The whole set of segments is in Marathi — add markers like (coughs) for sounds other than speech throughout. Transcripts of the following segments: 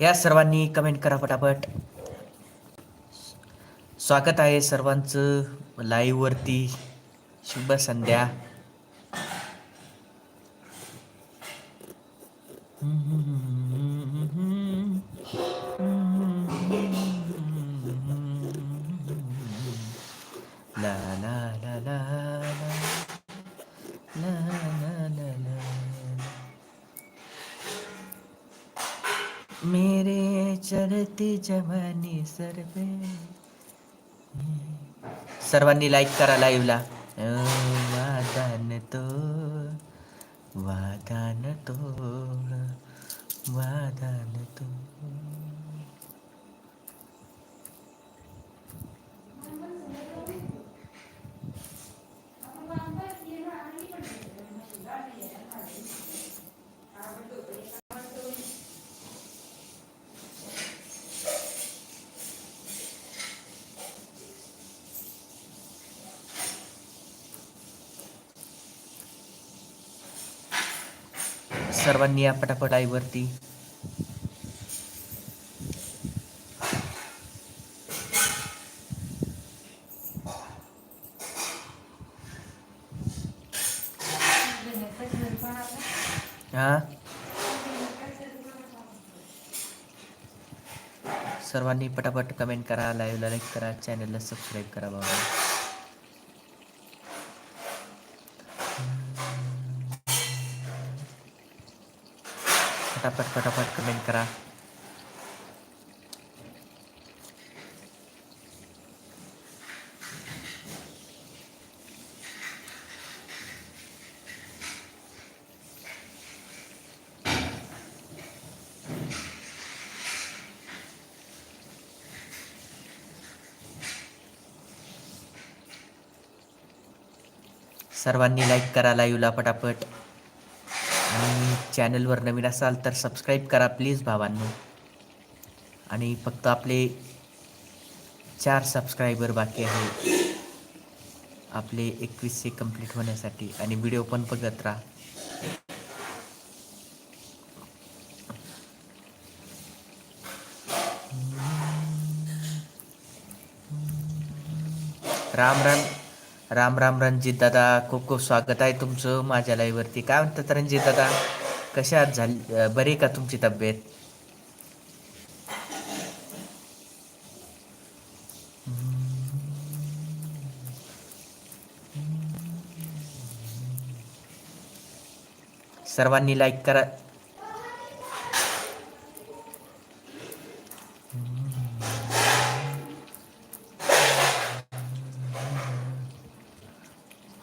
या सर्वांनी कमेंट करा पटापट. स्वागत आहे सर्वांचं. लाईव्हवरती शुभ संध्या. मेरे चरती जवानी सर्वे सर्वांनी लाईक करा लाईव्हला वादान तो वादान तो वादान तो. सर्वांनी या पटापट आईवरती. हा? सर्वांनी पटापट कमेंट करा लाईव्हला लाईक करा चॅनलला सबस्क्राईब करा बाबा पटापट पटापट कमेंट करा. सर्वांनी लाईक करा लाईव्हला पटापट. चॅनलवर नवीन असाल तर सबस्क्राईब करा प्लीज भावांनो. आणि फक्त आपले चार सबस्क्रायबर बाकी आहे आपले एकवीसशे कंप्लीट होण्यासाठी. आणि व्हिडिओ पण बघत राहा. राम राम राम राम रणजित दादा. खूप खूप स्वागत आहे तुमचं माझ्या लाईव्हवरती काय म्हणतात रणजित दादा? कशा आहात झाली बरी आहे का तुमची तब्येत? सर्वांनी लाईक करा.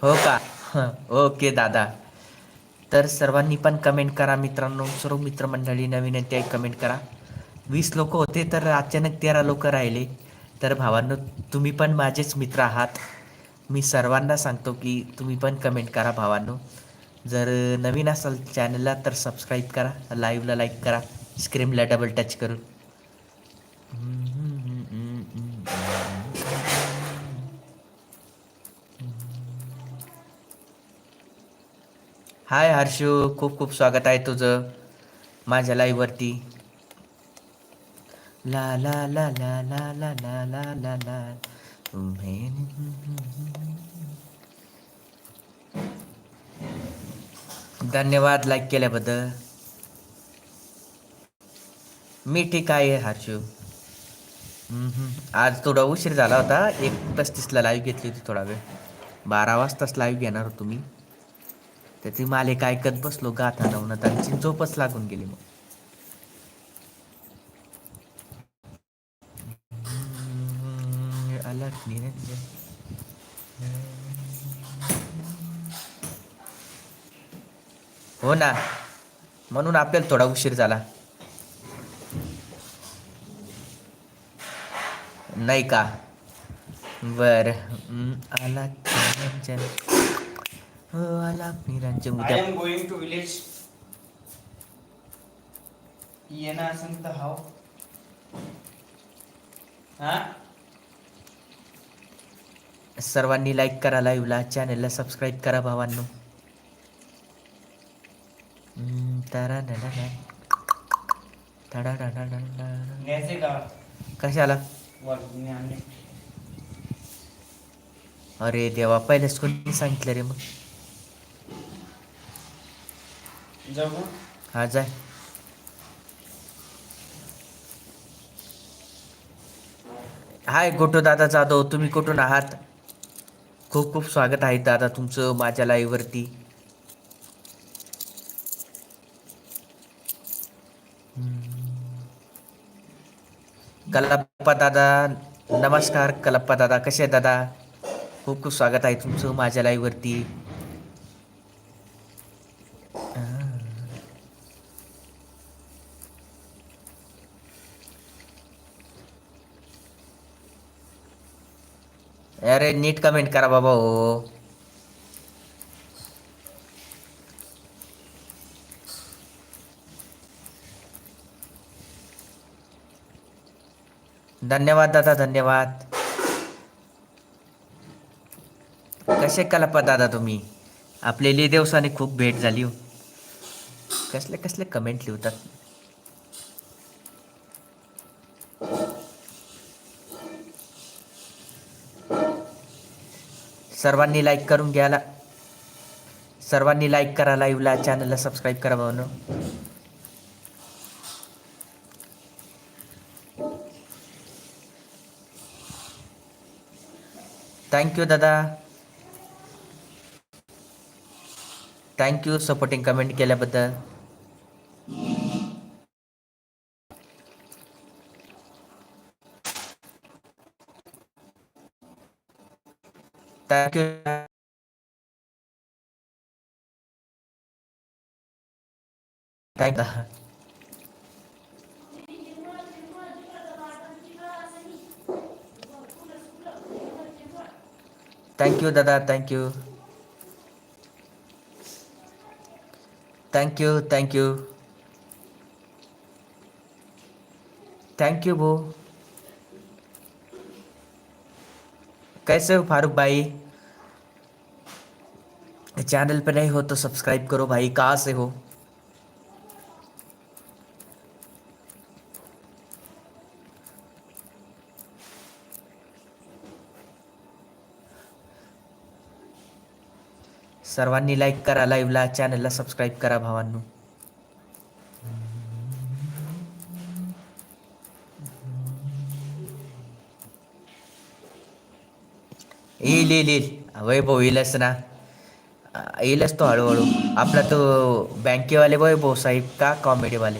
हो का? (laughs) ओके दादा. तर सर्वांनी पण कमेंट करा मित्रांनो. सर्व मित्रमंडळी नवीन आहे ते कमेंट करा. वीस लोक होते तर अचानक तेरा लोक राहिले. तर भावांनो तुम्ही पण माझेच मित्र आहात. मी सर्वांना सांगतो की तुम्ही पण कमेंट करा भावांनो. जर नवीन असाल चॅनलला तर सबस्क्राईब करा. लाईव्हला लाईक करा. स्क्रीनला डबल टच करून. हाय हर्षू खूप खूप स्वागत आहे तुझं माझ्या लाईव्ह वरती. ला ला ला ला ला ला ला ला ला ला. धन्यवाद लाईक केल्याबद्दल. मी ठीक आहे हर्षू. आज थोडा उशीर झाला होता एक पस्तीसला लाईव्ह घेतली होती थोडा वेळ. बारा वाजताच लाईव्ह घेणार होतो मी. तर ती मालिका ऐकत बसलो गाथा नवनत आणि झोपच लागून गेली मग. हो ना. म्हणून आपल्याला थोडा उशीर झाला. नाही का? बर. आला आला उद्या am going to village. येणं असेल तर हाव. हा? सर्वांनी लाईक करा लाईव्हला चॅनलला सबस्क्राईब करा भावांनो. हम्म, तरानननन. तडाडाडाडाडा. न्यायचे का? कशाला? आणले. अरे देवा पहिलेच कोणी सांगितलं रे मग. जाऊ हा जाय. हाय गोटू दादा जाधव तुम्ही कुठून आहात? खूप खूप स्वागत आहे दादा तुमचं माझ्या लाईव्हवरती कलप्पा दादा नमस्कार कलप्पा दादा कसे आहे दादा? खूप खूप स्वागत आहे तुमचं माझ्या लाईव्हवरती अरे नीट कमेंट करा बाबा हो. धन्यवाद दादा धन्यवाद. कसे कलपा दादा तुम्ही? आपले दिवसाने खूप भेट झाली हो. कसले कसले कमेंट लिहतात? सर्वांनी लाईक करून घ्यायला. सर्वांनी लाईक करा लाईव्हला चॅनलला सबस्क्राईब करा भावनो. थँक्यू दादा. थँक्यू सपोर्टिंग कमेंट केल्याबद्दल. Thank you thank you thank you दादा thank you thank you thank you thank you वो कैसे हो फारूक भाई? चैनल पे नहीं हो तो सब्सक्राइब करो भाई कहाँ से हो? सर्वांनी लाईक करा लाईव्हला चॅनलला सबस्क्राईब करा भावांनो. येईल येईल येईल. वैभव येईलच ना. आ, येईलच तो हळूहळू. आपला तो बँकेवाले भाऊ साहेब का कॉमेडीवाले.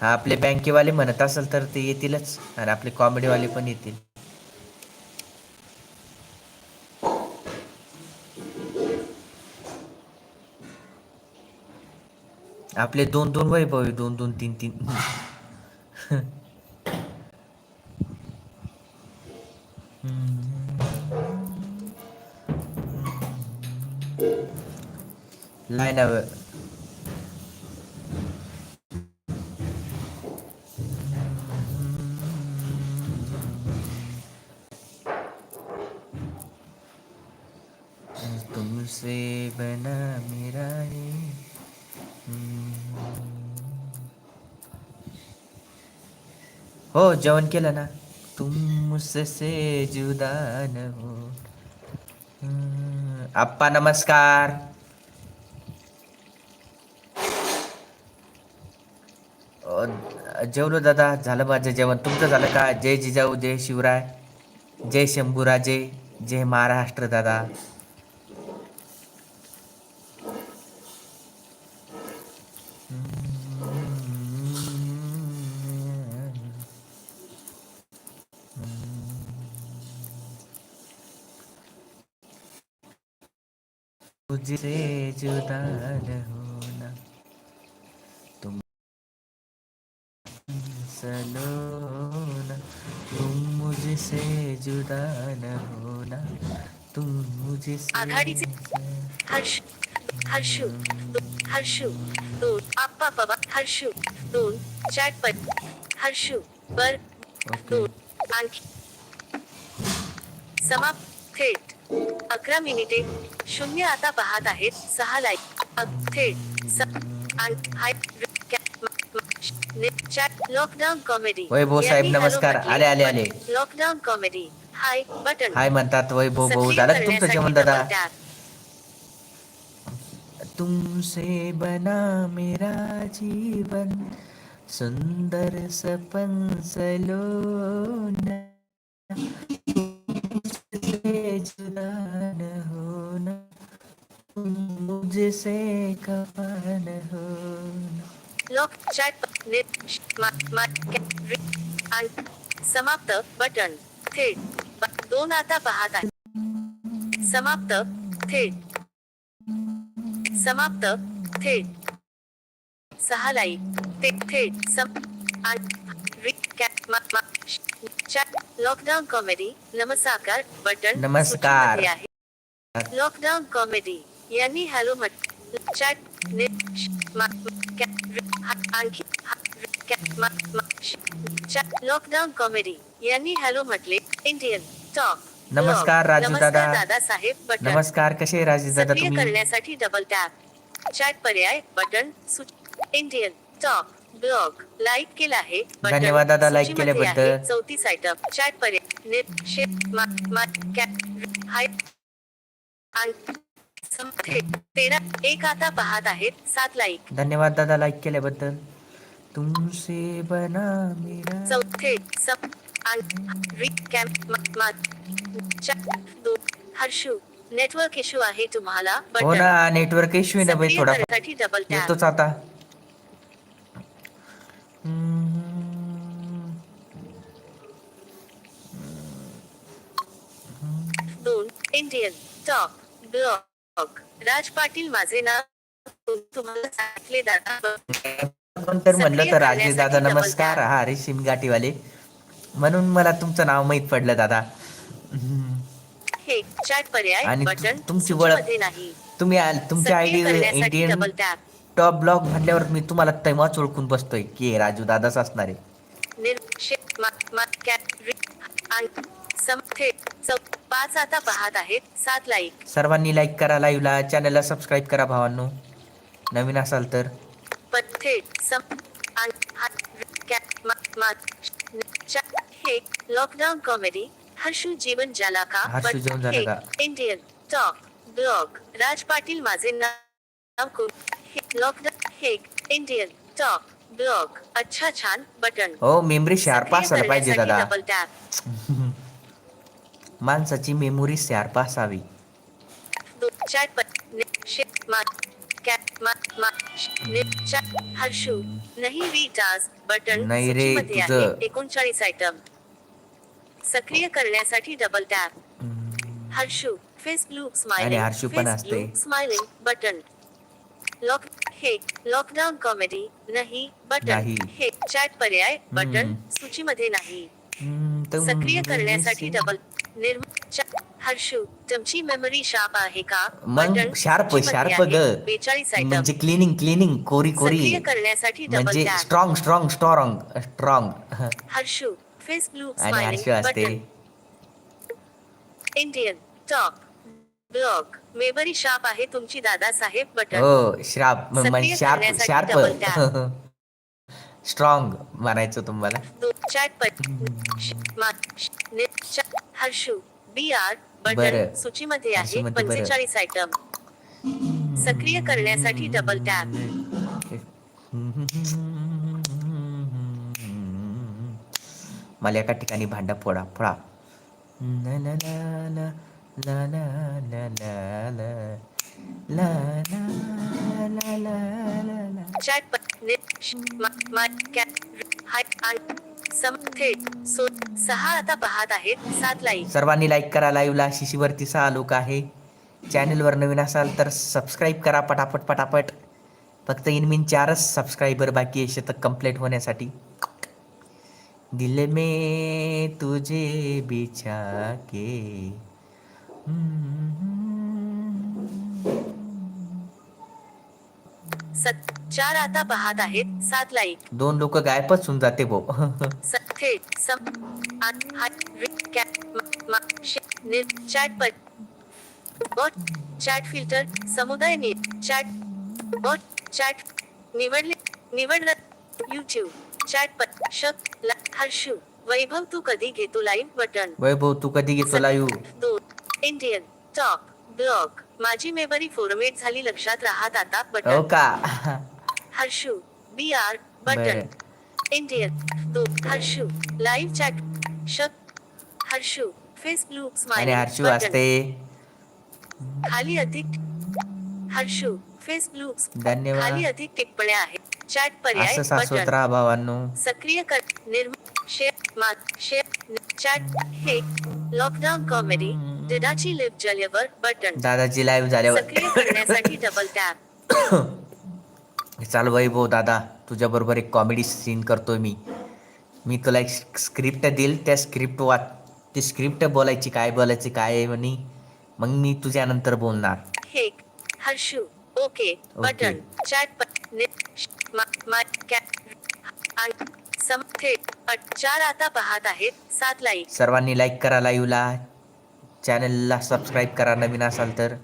हा आपले बँकेवाले म्हणत असेल तर ते येतीलच. आणि आपले कॉमेडीवाले पण येतील. आपले दोन दोन वैभव आहे दोन दोन तीन तीन. नाही ना तुमसे बना मेरा ये हो जेवण केलं ना. तुमसे मुझसे जुदा न हो आप्पा नमस्कार. जेवलो दादा झालं माझं जेवण. तुमचं झालं का? जय जिजाऊ जय शिवराय. जय शंभूराजे जय महाराष्ट्र दादा. तुम मुझसे आघाडीचे हर्ष हर्षू हर्षू दोन आप्पा पवा हर्षू दोन चॅट पर हर्षू बर दोन आणखी. समाप्त थेट. अकरा मिनिटे. शून्य आता पाहत आहेत. सहा लाईक थेट. Hi. Chat. Lockdown comedy Vaibhav साहेब, नमस्कार. आले, आले, आले. Lockdown comedy hi button. Hi म्हणतात वैभव भाऊ झालं तुमचं जेवण दादा. तुमसे बना मेरा जीवन सुंदर सपन सलोना। जुदा न होना मुझसे कफा न होना लॉक चॅट नेट समाप्त बटन थेट दोन आता पाहत आहे. समाप्त थेट. समाप्त थेट. सहा सहालाई ते थेट. सम लॉकडाऊन कॉमेडी नमस्कार बटन नमस्कार. लॉकडाऊन कॉमेडी यांनी हॅलो म्हट चॅट आणखी लॉकडाऊन कॉमेडी यांनी हॅलो म्हटले इंडियन टॉप नमस्कार, राजू दादा. दादा साहेब बटन. नमस्कार कसे राजे दादा तुम्ही? करण्यासाठी डबल टॅप चॅट पर्याय button Indian top blog. Like केला आहे धन्यवाद दादा, सूचीमध्ये केल्याबद्दल. चौतीस आयटम चॅट पर्याय नेट शेप मा मा कॅप हाय तेरा एक आता पाहत आहेत सात लाईक धन्यवाद दादा लाईक केल्याबद्दल. तुमसे बना मेरा चौथे सम हर्षू नेटवर्क इश्यू आहे तुम्हाला हो ना नेटवर्क इश्यू ना भाई थोडा. डबल येतोच आता. दोन Indian top blog Raj Patil माझे नाव तुम्हाला सांगितले दादा तर म्हणलं तर राजेश दादा नमस्कार. हा अरे शिमगाठीवाले म्हणून मला तुमचं नाव माहीत पडलं दादा. आणि तुमची ओळख तुम्ही तुमची आयडी इंडियन टॉप ब्लॉग म्हटल्यावर मी तुम्हाला तेव्हाच ओळखून बसतोय की राजू दादाच असणार आहे. पाच आता पाहत आहेत. सात लाईक सर्वांनी लाईक करा लाईव्हला चॅनलला सबस्क्राईब करा भावांनो. नवीन असाल तर. हा लॉकडाऊन कॉमेडी हर्षू जीवन जाला का हर्षू जीवन का? Indian top blog Raj Patil माझे नाव को- हे लॉकडाऊन हे इंडियन टॉप ब्लॉग अच्छा छान बटन हो मेमरी शार्प असायला पाहिजे दादा. डबल टॅप (laughs) माणसाची मेमोरी शार्प असावी. चॅट हर्षू नाही वी टास्क बटन नाही रे, तुझं. एकोणचाळीस आयटम सक्रिय करण्यासाठी डबल टॅप. हर्षू फेसबुक आणि स्माइलिंग हर्षू पण असते. स्माइलिंग बटन लॉक हे लॉकडाऊन कॉमेडी नाही बटन. हे चॅट पर्याय बटन. सूचीमध्ये नाही सक्रिय करण्यासाठी डबल निर्म चा- हर्षू तुमची मेमरी शार्प आहे का? मग शार्प शार्प ग बेचाळीस म्हणजे क्लिनिंग क्लिनिंग कोरी कोरी. करण्यासाठी म्हणजे strong strong strong strong Harshu Facebook आणि हर्षू असते. Indian top blog memory sharp आहे तुमची दादा साहेब बटन हो श्राप सक्रिय शार्प शार्प स्ट्रॉंग म्हणायचं तुम्हाला. हर्षू बी आर बटन आहे पंचेचाळीस आयटम सक्रिय करण्यासाठी डबल टॅप मला एका ठिकाणी भांडा फोडा फोडा चॅट सहा आता पाहत आहेत सात लाईक. सर्वांनी लाईक करा लाईव्हला शिशीवरती सहा लोक आहे. चॅनलवर नवीन असाल तर सबस्क्राईब करा पटापट पटापट. फक्त इनमिन चारच सबस्क्रायबर बाकी आहे शतक कंप्लीट होण्यासाठी. दिल में तुझे बिछा के सत चार आता पाहत आहेत सात लाईक दोन लोक गायबच होऊन जाते सम निर- चॅट पर बॉट चॅट फिल्टर समुदाय चॅट बॉट चॅट निवडले निवडलं युट्यूब चॅट पर शक हर्षू वैभव तू कधी घेतो लाईव्ह बटन? वैभव तू कधी घेतो लाईव्ह दोन इंडियन टॉप ब्लॉग माझी मेमरी फॉर्मेट झाली लक्षात राहत आता हो बटन का? Harshu B R button Indian दो हर्षू लाईव्ह चॅट शक हर्षू फेसबुक स्माइल हर्षू असते खाली अधिक हर्षू फेसबुक खाली धन्यवाद अधिक टिप्पण्या आहेत। चॅट पर्याय राहा भावांनो। सक्रिय कर निर्म शेअर मात शेअर चॅट हे लॉकडाऊन कॉमेडी डिडाची लिप जलेवर बटन दादाची लाईव्ह झाल्यावर। सक्रिय करण्यासाठी डबल टॅप (coughs) (coughs) (coughs) चाल वैभव दादा तुझ्या बरोबर एक कॉमेडी सीन करतोय मी. मी तुला एक स्क्रिप्ट देईल त्या स्क्रिप्ट वाच ती स्क्रिप्ट बोलायची काय बोलायची काय आहे म्हणे. मग मी तुझ्या नंतर बोलणार. हे हर्षू ओके बटन चॅट चार आता पाहत आहेत सात लाईक. सर्वांनी लाईक करा लाईव्हला चॅनलला सबस्क्राईब करा नवीन असाल तर.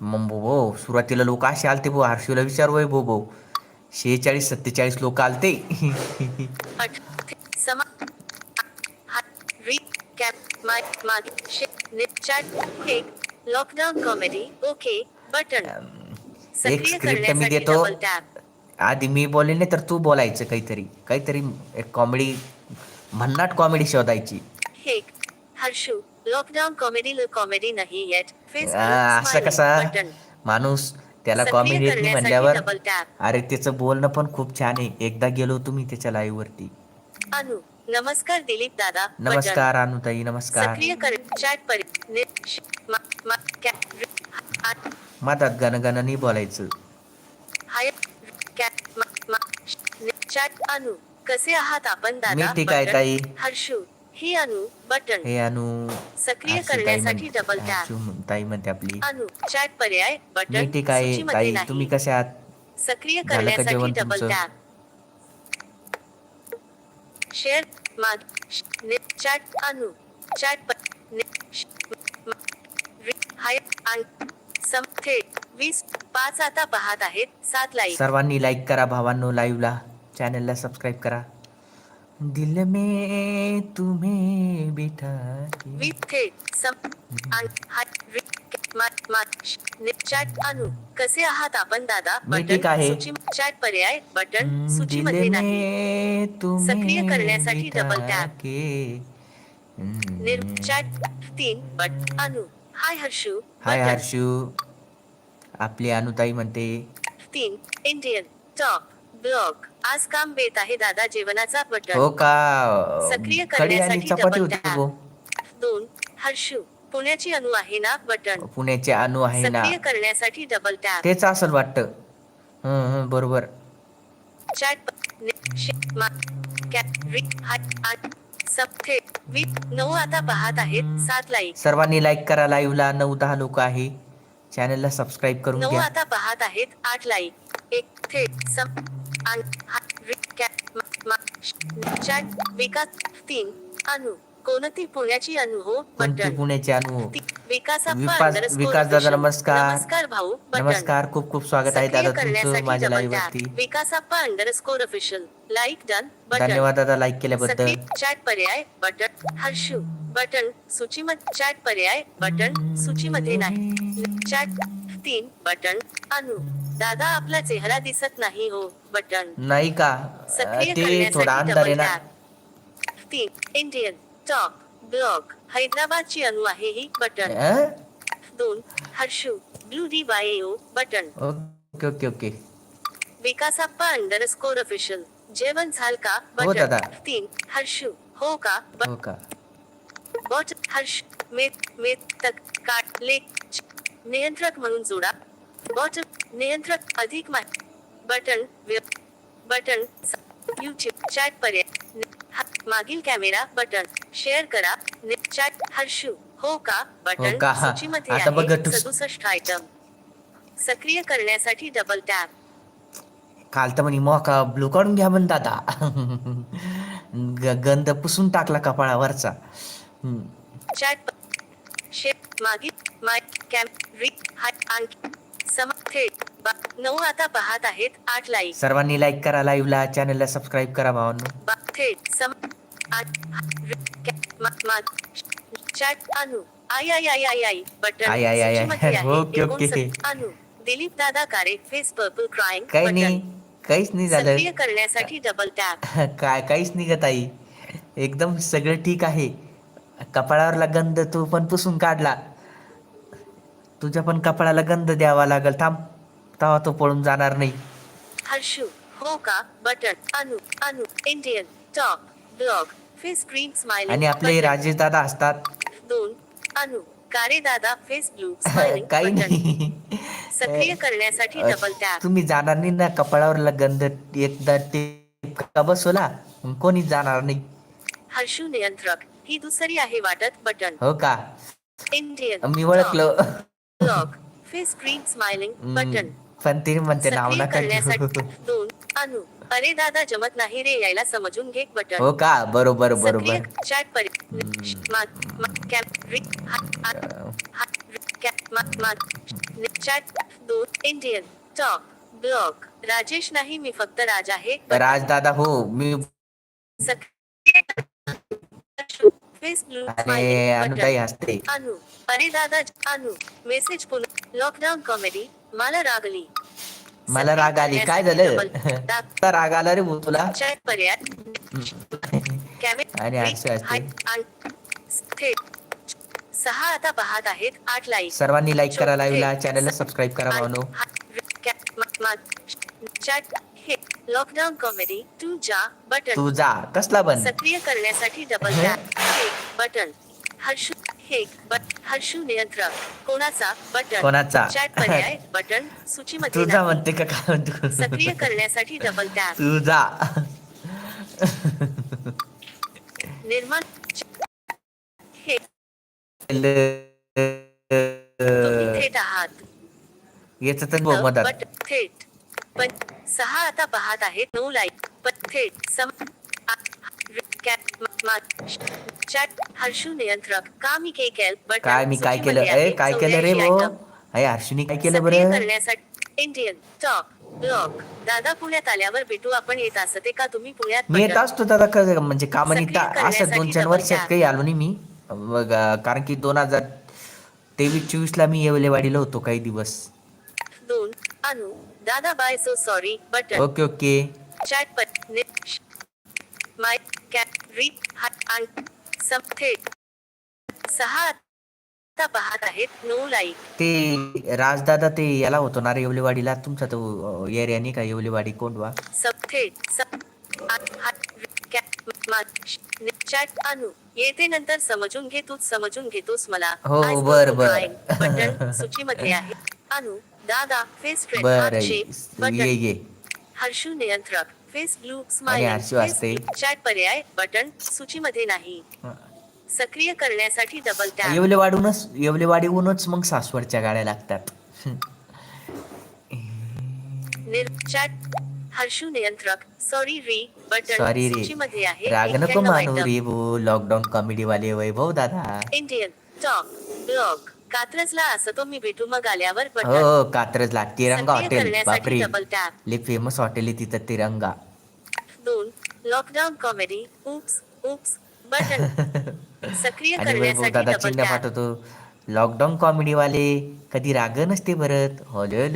मग भाऊ सुरुवातीला लोक असे आलते भाऊ हर्षूला विचार वय भाऊ भाऊ शेहेचाळीस सत्तेचाळीस लोक आलते. लॉकडाऊन कॉमेडी ओके बटन एक सक्रिय स्क्रिप्ट मी देतो आधी मी बोलेल नाही तर तू बोलायचं काहीतरी. काहीतरी एक कॉमेडी भन्नाट कॉमेडी शोधायची. हर्षू लॉकडाऊन कॉमेडी कॉमेडी नाही येत असं कसा? माणूस त्याला कॉमेडी येत नाही म्हणल्यावर अरे त्याचं बोलणं पण खूप छान आहे. एकदा गेलो तुम्ही त्याच्या लाईव्ह वरती. अनु नमस्कार दिलीप दादा. नमस्कार अनुताई नमस्कार. सक्रिय कर चॅट पर नि- श- मा- मा- कॅ- रि- आ- मधात गण गण नाही बोलायचं. हाय मा- मा- चॅट अनु कसे आहात आपण मी दादा ठीक आहे. ताई. हर्षू ही अनु बटन हे अनु सक्रिय करण्यासाठी डबल टॅप ताई म्हणते आपली. अनु चॅट पर्याय मी बटन ठीक आहे ताई. तुम्ही कसे आहात? सक्रिय करण्यासाठी डबल? टॅप शेअर माग चॅट अनु चॅट हाय थेट वीस पाच आता पाहत आहेत सात लाईक. सर्वांनी लाईक करा भावांनो लाईव्हला चॅनलला सबस्क्राईब करा. दिल में तुम्हें बिठा के- नि- चॅट अनु कसे आहात आपण दादा मी ठीक आहे. सूची चॅट पर्याय बटन हम्म, सूचीमध्ये दिल नाही में तुम्हें सक्रिय करण्यासाठी बिठा डबल टॅप. के. हम्म. निर चॅट तीन but Anu hi Harshu hi button. Harshu आपली अनुताई म्हणते तीन इंडियन टॉप ब्लॉग आज काम बेत आहे दादा जेवणाचा बटन. हो का? सक्रिय कढी आणि करण्यासाठी चपाती डबल होती टॅप. गो. दोन हर्षू पुण्याची अनु आहे ना बटन. पुण्याचे अनु आहे ना. सक्रिय करण्यासाठी डबल टॅप तेच असेल वाटतं. हं, हं, बरोबर. चॅट प- नि- शे- मा- कॅ- रि- हाय आण- सब थेट वी नऊ आता पाहत आहेत. सात लाईक सर्वांनी लाईक करा लाईव्हला नऊ दहा लोक आहे. चॅनलला सबस्क्राईब करून नऊ घ्या. आता पाहत आहेत. आठ लाईक एक थेट सम विकास तीन अनु कोणती पुण्याची अनु? हो कोणते पुण्याची अनु विकास- विकास दादा, नमस्कार. नमस्कार. भाऊ नमस्कार खूप खूप स्वागत आहे दादा तुमचं माझ्या लाईव्ह टॅप. वरती Vikasappa underscore official like done button धन्यवाद दादा लाईक केल्याबद्दल. चॅट पर्याय बटन हर्षू बटन सूचीमध्ये चॅट पर्याय बटन सूचीमध्ये नाही. चॅट तीन बटन अनु. दादा आपला चेहरा दिसत नाही हो बटन. नाही का? सक्रिय ते थोडा अंधार आहे ना तीन इंडियन टॉप ब्लॉग हैदराबादची अनु आहे ही बटन? दोन Harshu blue D Y O button. Okay okay okay. Vikasappa underscore official जेवण झाल का? हो. बटन. तीन हर्षू हो का? हो का? बॉट हर्ष मेत मेत तक काट लेख नियंत्रक म्हणून जोडा. बॉट नियंत्रक अधिक मा बटन बटन युट्यूब चॅट पर्याय हा- मागील कॅमेरा बटन शेअर करा चॅट हर्षू हो का बटन? सूचीमध्ये आहे सदुसष्ट आयटम सक्रिय करण्यासाठी डबल टॅप काल तर म्हणे मोका ब्लू काढून घ्या म्हण दादा गंध पुसून टाकला कपाळावरचा. चॅट शेप मागील माय कॅम री हाय आणखी थेट नऊ आता पाहत आहेत आठ लाईक सर्वांनी लाईक करा लाईव्हला चॅनलला सबस्क्राईब करा भावांनो. थेट सम चॅट अनु. आई आई आई आई आई. बटन आहे. Okay, okay. अनु. दिलीप दादा कारे फेस पर्पल क्राईंग काही नाही काहीच नाही झालं. सक्रिय करण्यासाठी डबल टॅप काय काहीच निघत आई. एकदम सगळं ठीक आहे. कपाळावरला गंध तू पण पुसून काढला. तुझ्या पण कपाळाला गंध द्यावा लागल. थांब. तेव्हा तो पळून जाणार नाही. हर्षू हो का? Button Anu Anu Indian top blog face cream smiling आणि आपले राजेश दादा असतात. दोन अनु कारे दादा फेस ब्लू स्माइलिंग काही बटन नाही. सक्रिय करण्यासाठी डबल टॅप तुम्ही जाणार नाही ना कपाळावरला गंध एकदा ते बसवला मग कोणीच जाणार नाही. हर्षू नियंत्रक ही दुसरी आहे वाटत बटन. हो का? इंडियन मी ओळखलं. Blog face cream smiling hmm, button पण ते म्हणते नाव सक्रिय नका घेऊ. दोन अनु. अरे दादा जमत नाही रे यायला समजून घे बटन. हो का? बरोबर सक्रिय बरोबर. चॅट परि मा- मा- कॅप रि- हा- हा- हा- रि- कॅप मा- मा- नि- चॅट दोन. इंडियन टॉप ब्लॉग राजेश नाही मी फक्त राज आहे. राज दादा हो मी सक्रिय फेस ब्लू स्माइलिंग अनुताई हसते. अनु अरे दादा अनु मेसेज पुन्हा लॉकडाऊन कॉमेडी मला रागली मला राग आली. काय झालं? (laughs) राग आला रे तुला. पर्याय आणि असते. थेट सहा आता पाहत आहेत. आठ लाईक सर्वांनी लाईक करा लाईव्हला. चॅनलला सबस्क्राईब करा भावनो. चॅट हे लॉकडाऊन कॉमेडी टू जा बटन तू जा कसला बन सक्रिय करण्यासाठी डबल टॅप हे बटन हर्षू हे बट हर्षू नियंत्रक. कोणाचा बटन कोणाचा? चॅट पर्याय (laughs) बटन सूचीमध्ये तुझा नाही. म्हणते का काय सक्रिय म्हणतो करण्यासाठी डबल टॅप तू जा निर्माण हे. (laughs) तुम्ही थेट आहात. याच तर बघ मदत बट थेट. पण सहा आता पाहत आहेत. नऊ लाईक पण थेट. सम चॅट हर्षू नियंत्रक. का मी के केल? बट काय मी काय केलं? ए काय केलं रे अय हर्षुनी काय केलं बरं? करण्यासाठी इंडियन टॉप ब्लॉक दादा पुण्यात आल्यावर भेटू आपण येत असते का तुम्ही पुण्यात मी येत. असतो दादा क- म्हणजे कामानिमित्त सक्रिय असं दोन चार वर्षात. काही आलो नाही मी. मग अं, कारण की दोन हजार तेवीस चोवीस ला मी येवलेवाडीला होतो काही दिवस. अनु दादा bye so sorry button okay okay chat per my cap री हाय सम थेट सहा आता पाहत आहेत नऊ लाईक ते राजदादा ते याला होतो ना रे येवलेवाडीला तुमचा तो एरिया नाही का येवलेवाडी कोंडवा? सब थेट सब नि- चॅट अनु. येते नंतर समजून घे तूच समजून घेतोस मला. हो, बर, बर. बटन (laughs) सूचीमध्ये आहे. अनु दादा फेस बर ये हर्षू नियंत्रक फेस ब्लू स्माइल. चॅट पर्याय बटन सूचीमध्ये नाही. सक्रिय करण्यासाठी डबल टॅप येवलेवाडूनच येवलेवाडीहूनच मग सासवडच्या गाड्या लागतात. निर चॅट हर्षू नियंत्रक सॉरी री बटन सॉरी रे. आहे. राग नको 91 मानू. रे भो लॉकडाऊन कॉमेडी वाले वैभव दादा. इंडियन टॉप ब्लॉग कात्रजला असं तो मी भेटू मग आल्यावर हो बटन हो, कात्रजला तिरंगा सक्रिय हॉटेल करण्यासाठी बापरे डबल टॅप फेमस हॉटेल आहे तिथं तिरंगा दोन lockdown comedy oops oops button सक्रिय आणि करण्यासाठी दादा डबल चिन्ह टॅप पाठवतो लॉकडाऊन कॉमेडी वाले कधी राग नसते भरत होले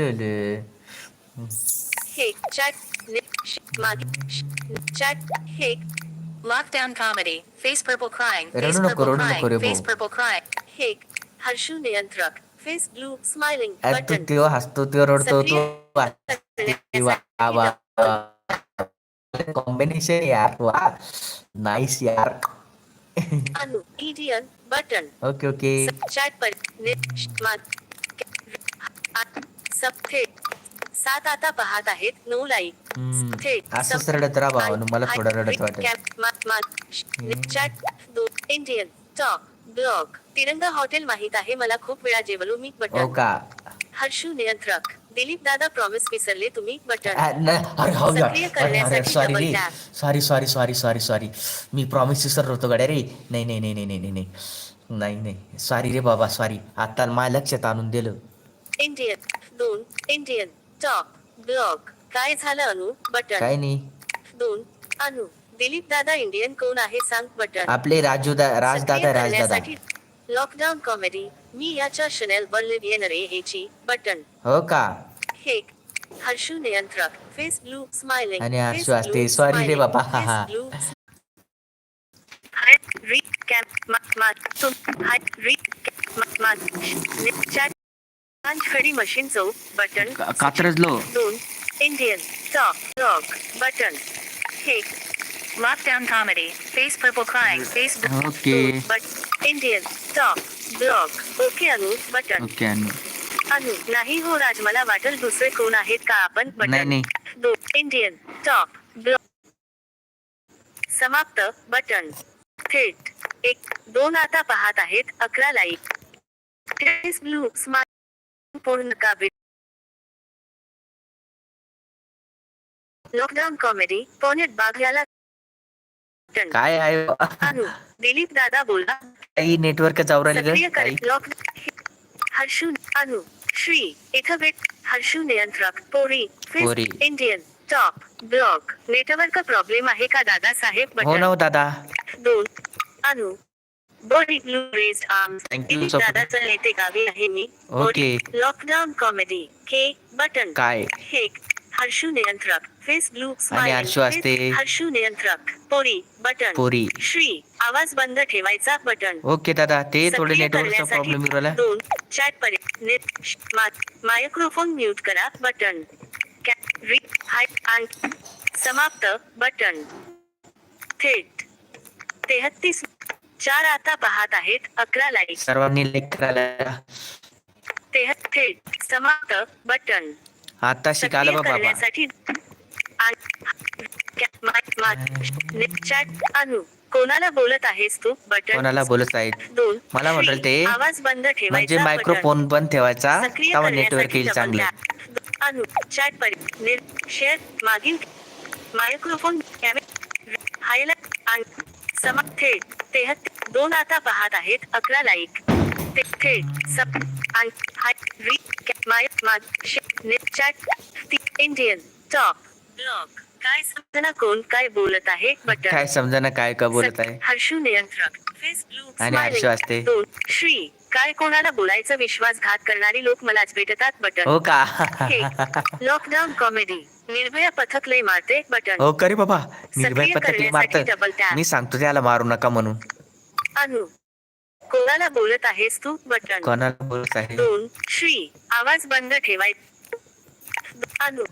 हे चॅट नि- श- मागे श- चॅट हे Lockdown comedy. Face purple crying. रडू Face purple crying. Purple crying. हे हर्षू नियंत्रक फेस ब्लू स्माइलिंग तू बटन. तो हसतो तो रडतो तो कॉम्बिनेशन यार वा नाईस यार. Anu Indian button. Okay okay chat पर सब थेट सात आता पाहत आहेत नऊ लाईक थेट असंच रडत राहा भावानं मला थोडं रडत वाटत चॅट इंडियन टॉप ब्लॉग तिरंगा हॉटेल माहीत आहे मला खूप वेळा जेवलो मी हो बटन का? हर्षू नियंत्रक. दिलीप दादा प्रॉमिस विसरले तुम्ही बटन हो. सक्रिय करण्यासाठी sorry. Sorry sorry sorry sorry sorry मी प्रॉमिस विसरलो होतो गड्या रे. नाही नाही नाही नाही नाही नाही. नाही नाही. सॉरी रे बाबा सॉरी आता माझ्या लक्षात आणून दिलं. इंडियन दोन. इंडियन टॉप ब्लॉग काय झालं अनु? बटन काय नाही. दोन. अनु. दिलीप दादा इंडियन कोण आहे सांग बटन. आपले राजू दा राजदादा राजदादा. लॉकडाऊन कॉमेडी मी याच्या वर लिव्ह येणारे हेची बटन. हो का? हे हर्षू नियंत्रक फेस ब्लू स्माइलिंग आणि हर्षू असते. Sorry रे बाबा. हा, हा. खडी मशीन चौ बटन कात्रजलो. दोन इंडियन टॉप लॉक बटन हे Lockdown comedy. Face purple crying. Face. Okay but Indian top blog okay Anu button okay Anu नाही हो राज वाटल दुसरे कोण आहेत का आपण बटन नाही दो इंडियन टॉप ब्लॉग समाप्त बटन थेट एक दोन आता पाहत आहेत अकरा लाईक फेस ब्लू स्मार्ट पूर्ण का लॉकडाऊन कॉमेडी पोनेट बाग याला. काय आहे दिलीप दादा बोला. काही नेटवर्क लॉक हर्षू अनु श्री इथं भेट हर्षू नियंत्रक पोरी पोरी. Indian top blog network problem आहे का दादा साहेब हो ना हो दादा. दोन अनु बॉडी ब्लू so much. दादाचं नेते गावी आहे मी. Okay. लॉकडाऊन कॉमेडी के बटन काय? हे हर्षू नियंत्रक. फेस ब्लू आणि हर्षू असते. हर्षू नियंत्रक पोरी बटन पोरी. श्री आवाज बंद ठेवायचा बटन. ओके दादा ते थोडे नेटवर्कचा करण्यासाठी प्रॉब्लेम राहिला दोन चॅट परि नेट मायक्रोफोन म्यूट करा बटन. समाप्त बटन. थेट. तेहत्तीस चार आता पाहत आहेत अकरा लाईक सर्वांनी लाईक करायला. थेट. समाप्त बटन. आता शिकायला बाबा. अनु कोणाला बोलत आहेस तू? बटन कोणाला बोलत दोन मला म्हटलं ते आवाज बंद ठेवायचा म्हणजे. मायक्रोफोन बंद ठेवायचा तेव्हा नेटवर्क येईल चांगलं. अनु चॅट परि शेअर मागील मायक्रोफोन कॅमे हायलाइट आणि समा थेट तेहत्तीस दोन आता पाहत आहेत अकरा लाईक ते थेट सब आणि हाय री माय माग चॅट इंडियन टॉप काय समजना कोण काय बोलत आहे? बटन काय समजा काय का बोलत आहे? हर्षू नियंत्रक. आणि हर्षू. असते. श्री काय कोणाला बोलायचं? विश्वासघात करणारी लोक मलाच भेटतात बटन हो का? लॉकडाऊन कॉमेडी निर्भया पथक लय मारते बटन हो करी बाबा. निर्भय पथकली करण्यासाठी मारत. मी सांगतो त्याला मारू नका म्हणून. अनु कोणाला बोलत आहेस तू बटन कोणाला बोलत आहे? दोन. श्री आवाज बंद ठेवाय अनु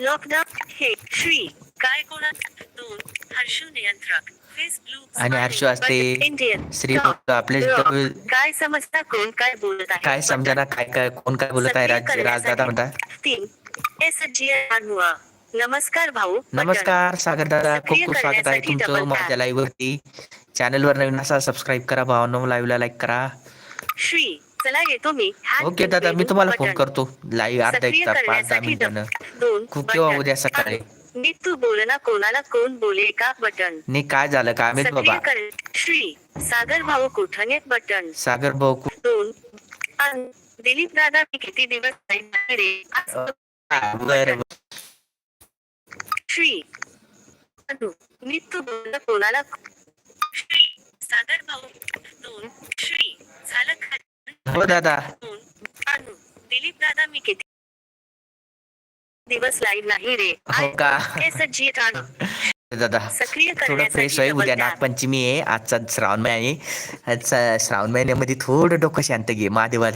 लॉकडाऊन हे श्री काय दोन हर्षू नियंत्रक आणि हर्षू असते. श्री आपले काय समजता कोण काय बोलत आहे? काय बटन. समजा काय काय कोण काय बोलत आहे? राजदादा म्हणता तीन एस जी नमस्कार भाऊ. नमस्कार सागर दादा. खूप खूप स्वागत आहे तुमचं माझ्या. लाईव्ह वरती. चॅनल वर नवीन असा सबस्क्राईब करा भावांनो लाईव्हला लाईक करा. श्री चला येतो मी ओके दादा मी तुम्हाला फोन. करतो. लाईव्ह अर्धा एक तास पाच दहा मिनिटानं दोन खूप किंवा. उद्या सकाळी. मी तू बोलना कोणाला कोण बोले का बटन नाही काय झालं काय माहीत सक्रिय बाबा. श्री सागर भाऊ कुठने बटन सागर भाऊ दोन दिलीप दादा मी किती दिवस श्री मी तू बोल कोणाला श्री सागर भाऊ दोन श्री झालं का हो दादा. दिलीप दादा मी किती दिवस लाईव्ह नाही रे. हो का? एस जी अनु (laughs) दादा सक्रिय थोडं फ्रेश होईल उद्या. नागपंचमी आहे. आजचा श्रावण महिना आहे. आजचा श्रावण महिन्यामध्ये थोडं डोकं शांत घे. महादेवा